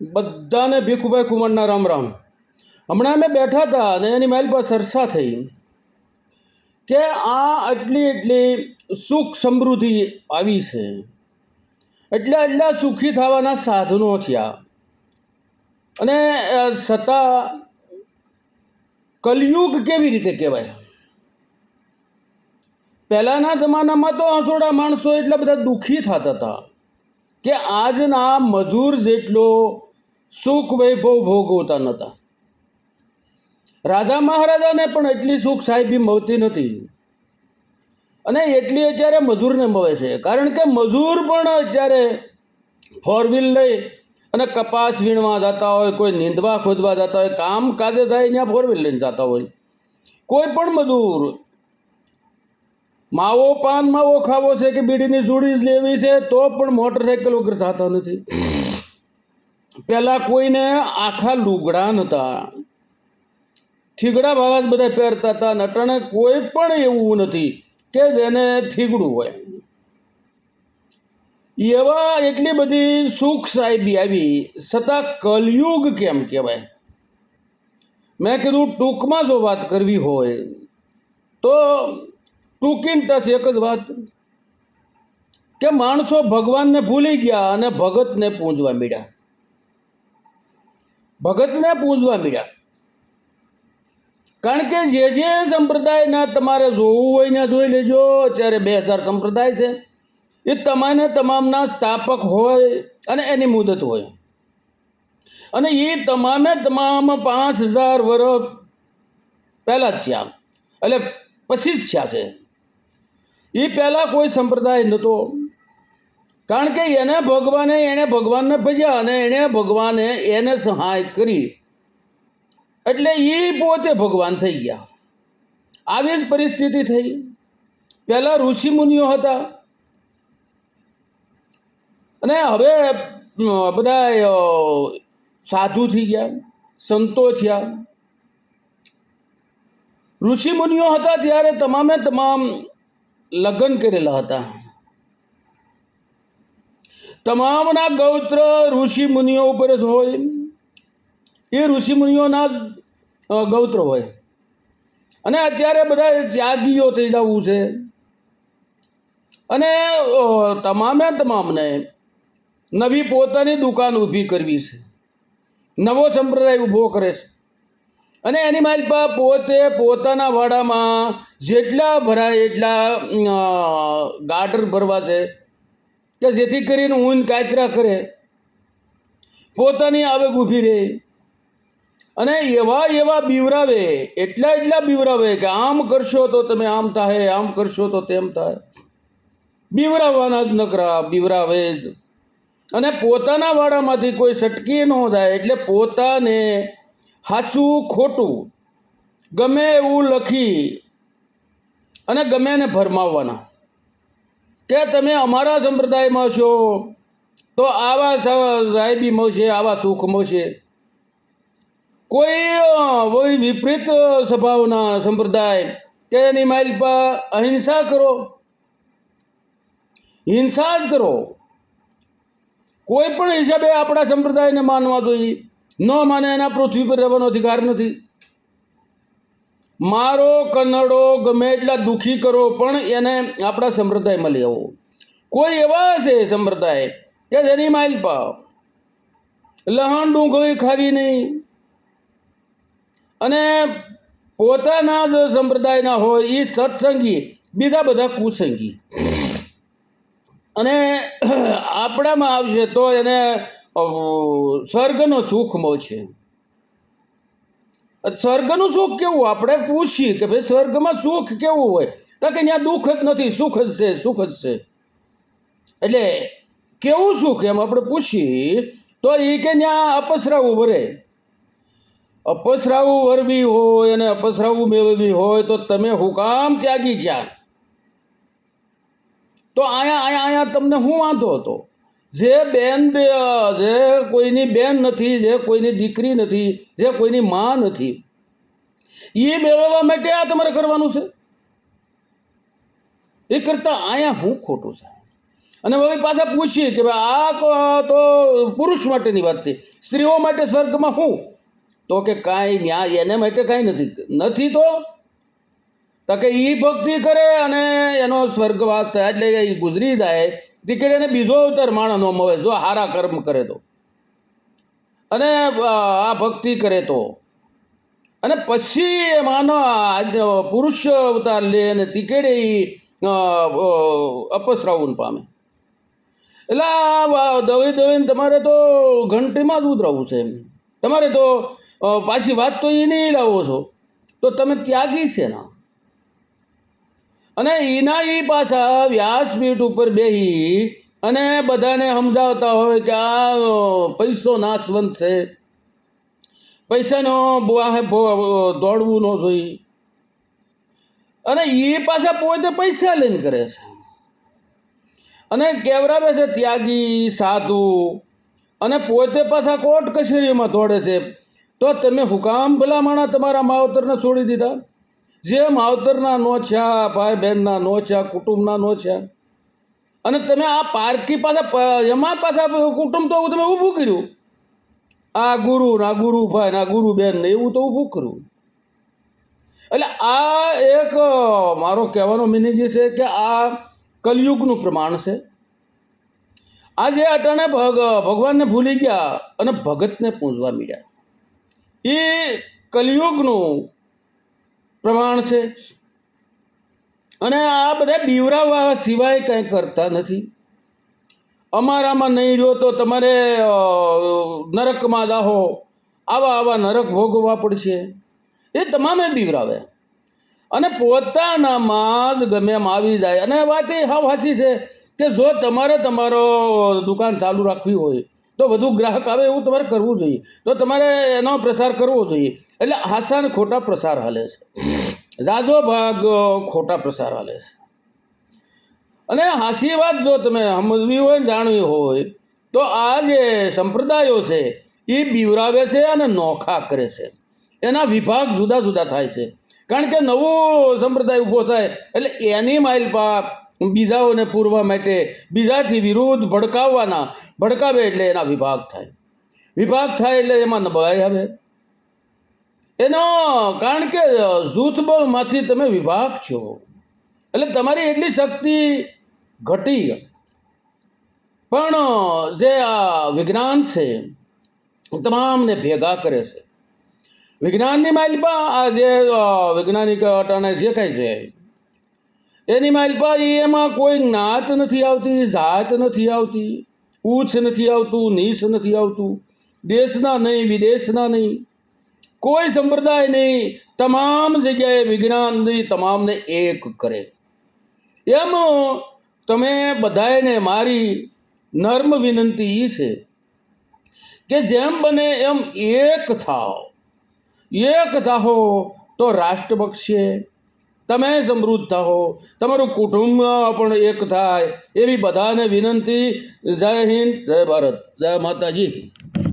બધાને ભીખુભાઈ કુંવરના રામ રામ. હમણાં અમે બેઠા હતા અને એની મારી પર ચર્ચા થઈ કે આ આટલી એટલી સુખ સમૃદ્ધિ આવી છે. એટલા એટલા સુખી થવાના સાધનો થયા. અને છતાં કલયુગ કેવી રીતે કહેવાય? પહેલાંના જમાનામાં તો આસોડા માણસો એટલા બધા દુઃખી થતા હતા. કે આજના મજૂર જેટલો સુખ વૈભવ ભોગવતા નહોતા. રાજા મહારાજાને પણ એટલી સુખ સાહેબી મળતી નથી. અને એટલી અત્યારે મજૂરને મળે છે. કારણ કે મજૂર પણ અત્યારે ફોર વ્હીલ લઈ અને કપાસ વીણવા જતા હોય, કોઈ નીંદવા ખોદવા જતા હોય, કામ કાજે થાય ત્યાં ફોર વ્હીલ લઈને જતા હોય. કોઈ પણ મજૂર માવો પાન માવો ખાવો છે કે બીડીની જોડી લેવી છે, તો પણ મોટરસાઇકલ વગર થતા નથી. પહેલાં કોઈને આખા લુગડા નહોતા થીગડા ભાવા જ બધા પહેરતા હતા નટણે કોઈ પણ એવું નથી કે જેને થીગડું હોય. એવા એટલી બધી સુખ સાહેબી આવી છતાં કલયુગ કેમ કહેવાય? મેં કીધું ટૂંકમાં જો વાત કરવી હોય, તો ટૂંકીને ટસ એક જ વાત? કે માણસો ભગવાનને ભૂલી ગયા અને ભગતને પૂજવા મીડ્યા. ભગતને પૂજવા મીડ્યા. કારણ કે જે જે સંપ્રદાયના તમારે જોવું હોય ને જોઈ લેજો. અત્યારે બે હજાર સંપ્રદાય છે. એ તમાને તમામના સ્થાપક હોય અને એની મુદત હોય. અને એ તમામે તમામ પાંચ હજાર વર્ષ પહેલાં જ થયા. એટલે પછી જ છે. એ પહેલાં કોઈ સંપ્રદાય નહોતો કારણ કે એને ભગવાને એણે ભગવાનને ભજ્યા અને એણે ભગવાને એને સહાય કરી. એટલે એ પોતે ભગવાન થઈ ગયા. આવી જ પરિસ્થિતિ થઈ. પહેલાં ઋષિમુનિઓ હતા. અને હવે બધા સાધુ થઈ ગયા, સંતો થયા. ઋષિમુનિઓ હતા ત્યારે તમામે તમામ લગ્ન કરેલા હતા. તમામના ગૌત્ર ઋષિ મુનિઓ ઉપર જ હોય. એ ઋષિ મુનિઓના ગૌત્ર હોય. અને અત્યારે બધા ત્યાગીઓ થઈ જવું છે. અને તમામે તમામને નવી પોતાની દુકાન ઊભી કરવી છે. નવો સંપ્રદાય ઊભો કરે છે. અને એની મારી પા પોતે પોતાના વાડામાં જેટલા ભરાય એટલા ગાર્ડર ભરવા છે. કે જેથી કરીને ઊન કાતરા કરે. પોતાની આવક ઊભી રહે. અને એવા એવા બીવરાવે, એટલા એટલા બીવરાવે કે આમ કરશો તો તમે આમ થાય આમ કરશો તો તેમ થાય બીવરાવવાના જ નકરા, બીવરાવે જ. અને પોતાના વાડામાંથી કોઈ સટકી ન થાય એટલે પોતાને હાસું ખોટું. ગમે એવું લખી અને ગમે એને ભરમાવવાના. કે તમે અમારા સંપ્રદાયમાં છો, તો આવા સ- સાહેબી મળશે, આવા સુખ મળશે. કોઈ કોઈ વિપરીત સ્વભાવના સંપ્રદાય કે એની માઇલ પર અહિંસા કરો. હિંસા જ કરો. કોઈ પણ હિસાબે આપણા સંપ્રદાયને માનવા જોઈએ. ન માને એના પૃથ્વી પર રહેવાનો અધિકાર નથી. મારો કન્નડો ગમે એટલા દુઃખી કરો, પણ એને આપણા સંપ્રદાયમાં લઈ આવો. કોઈ એવા છે સંપ્રદાય કે જેની માઇલ પાવ? લહણ ડુંગળી ખાવી નહીં. અને પોતાના જ સંપ્રદાયના હોય એ સત્સંગી, બીજા બધા કુસંગી. અને આપણામાં આવશે તો એને સ્વર્ગનો સુખ મળશે. સ્વર્ગનું સુખ કેવું? આપણે પૂછીએ કે ભાઈ, સ્વર્ગમાં સુખ કેવું હોય? તો કે ત્યાં દુઃખ જ નથી, સુખ જ છે, સુખ જ છે. એટલે કેવું સુખ? એમ આપણે પૂછીએ, તો એ કે ત્યાં અપસરાવું ભરે. અપસરાવું વરવી હોય અને અપસરાવું મેળવવી હોય, તો તમે હુકામ ત્યાગી જ્યાં. તો આયા આયા આયા તમને હું વાંધો હતો? જે બેન જે કોઈની બેન નથી, જે કોઈની દીકરી નથી, જે કોઈની માં નથી, એ મેળવવા માટે આ તમારે કરવાનું છે? એ કરતાં અહીંયા હું ખોટું છે? અને હવે પાછા પૂછીએ કે ભાઈ, આ તો પુરુષ માટેની વાત થઈ સ્ત્રીઓ માટે સ્વર્ગમાં શું તો કે કાંઈ ન્યાય, એને માટે કાંઈ નથી. નથી તો? તો કે એ ભક્તિ કરે અને એનો સ્વર્ગવાસ થાય, એટલે એ ગુજરી જાય. દીકરી એને બીજો અવતાર માણસનો મળે, જો સારા કર્મ કરે તો. અને આ ભક્તિ કરે તો. અને પછી માનો પુરુષ અવતાર લે અને તીકેડે અપસરાવું પામે. એટલે આ દવી દવીને તમારે તો ઘંટીમાં જ ઉતરાવવું છે એમ. તમારે તો પાછી વાત તો એ નહીં લાવો છો. તો તમે ત્યાગી છે ના? અને એના એ પાછા વ્યાસપીઠ ઉપર બેહી અને બધાને સમજાવતા હોય કે આ પૈસો નાશવંત છે. પૈસાનો ભો- દોડવું ન જોઈએ. અને એ પાછા પોતે પૈસા લઈને કરે છે. અને કેવરાવે છે ત્યાગી, સાધુ, અને પોતે પાછા કોર્ટ કચેરીમાં દોડે છે. તો તમે હુકામ ભલામણા તમારા માવતરને છોડી દીધા? જે માવતરના નો છ્યા ભાઈ બહેનના નો છે કુટુંબના છે. અને તમે આ પારકી પાછા એમાં પાછા કુટુંબ તો તમે ઊભું કર્યું. આ ગુરુ ના ગુરુ ભાઈ ના ગુરુ બેન ને એવું તો ઊભું કર્યું. એટલે આ એક, મારો કહેવાનો મિનિંગ છે કે આ કલયુગનું પ્રમાણ છે. આજે અટાણે ભગ, ભગવાનને ભૂલી ગયા અને ભગતને પૂજવા મીડ્યા. એ કલયુગનું પ્રમાણ છે. અને આ બધા બીવરાવા સિવાય કંઈ કરતા નથી. અમારામાં નહીં રહ્યો તો તમારે નરકમાં દાહો આવા આવા નરક ભોગવવા પડશે. એ તમામે બીવરાવે. અને પોતાનામાં જ ગમે એમ આવી જાય. અને વાત એ હાવ હાસી છે કે જો તમારે તમારો દુકાન ચાલુ રાખવી હોય તો વધુ ગ્રાહક આવે એવું તમારે કરવું જોઈએ. તો તમારે એનો પ્રસાર કરવો જોઈએ. એટલે હાસા ખોટા પ્રસાર હાલે છે. રાજો ભાગ ખોટા પ્રસાર હાલે છે. અને હાસી વાત જો તમે સમજવી હોય જાણવી હોય, તો આ જે સંપ્રદાયો છે, એ બીવરાવે છે અને નોખા કરે છે. એના વિભાગ જુદા જુદા થાય છે. કારણ કે નવો સંપ્રદાય ઊભો થાય, એટલે એની માઇલ પા બીજાઓને પૂરવા માટે બીજાથી વિરુદ્ધ ભડકાવવાના, ભડકાવે એટલે એના વિભાગ થાય. વિભાગ થાય એટલે એમાં નબળાઈ આવે. એનો, કારણ કે જૂથબળમાંથી તમે વિભાગ છો. એટલે તમારી એટલી શક્તિ ઘટી. પણ જે આ વિજ્ઞાન છે તમામને ભેગા કરે છે. વિજ્ઞાનની માઇલપા આ જે વૈજ્ઞાનિક અટાણે જે કાંઈ છે એની માઇલપા ઈ એમાં કોઈ જ્ઞાત નથી આવતી, જાત નથી આવતી ઉચ્ચ નથી આવતું, નીચ નથી આવતું, દેશના નહીં, વિદેશના નહીં. કોઈ સંપ્રદાય નહીં. તમામ જગ્યાએ વિજ્ઞાન નહીં, તમામને એક કરે. એમ તમે બધાને મારી નર્મ વિનંતી એ છે કે જેમ બને એમ એક થાઓ. એક થાઓ તો રાષ્ટ્ર બક્ષે તમે સમૃદ્ધ થાઓ. તમારું કુટુંબ પણ એક થાય. એવી બધાને વિનંતી. જય હિન્દ, જય ભારત, જય માતાજી.